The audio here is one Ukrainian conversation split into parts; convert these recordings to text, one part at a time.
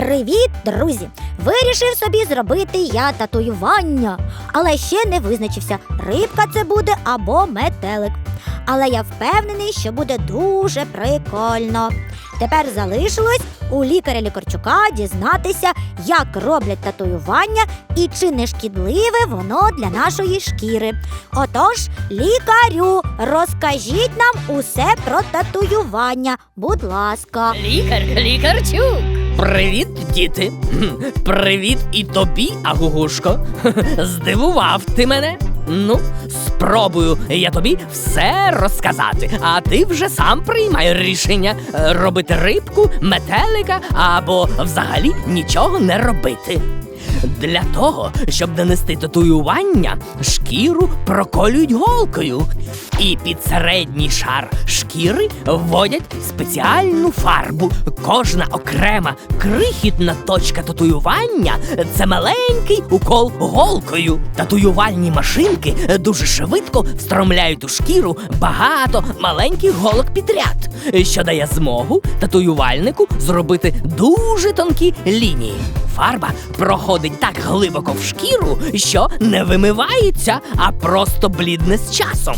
Привіт, друзі! Вирішив собі зробити я татуювання, але ще не визначився, рибка це буде або метелик. Але я впевнений, що буде дуже прикольно. Тепер залишилось у лікаря Лікарчука дізнатися, як роблять татуювання і чи не шкідливе воно для нашої шкіри. Отож, лікарю, розкажіть нам усе про татуювання, будь ласка. Лікар, лікарчук. Привіт, діти. Привіт і тобі, Агугушко. Здивував ти мене. Ну, спробую я тобі все розказати, а ти вже сам приймай рішення е, робити рибку, метелика або взагалі нічого не робити. Для того, щоб нанести татуювання, шкіру проколюють голкою. І під середній шар шкіри вводять спеціальну фарбу. Кожна окрема крихітна точка татуювання це маленький укол голкою. Татуювальні машинки дуже швидко встромляють у шкіру багато маленьких голок підряд, що дає змогу татуювальнику зробити дуже тонкі лінії. Фарба проходить так глибоко в шкіру, що не вимивається, а просто блідне з часом.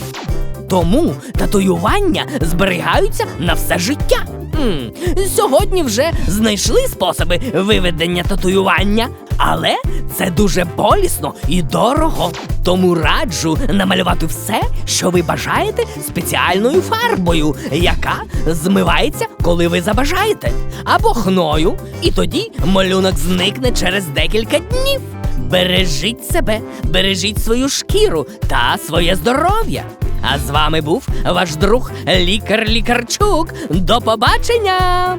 Тому татуювання зберігаються на все життя. М, Сьогодні вже знайшли способи виведення татуювання, але це дуже болісно і дорого. Тому раджу намалювати все, що ви бажаєте, спеціальною фарбою, яка змивається, коли ви забажаєте, або хною, і тоді малюнок зникне через декілька днів. Бережіть себе, бережіть свою шкіру та своє здоров'я. А з вами був ваш друг лікар Лікарчук. До побачення!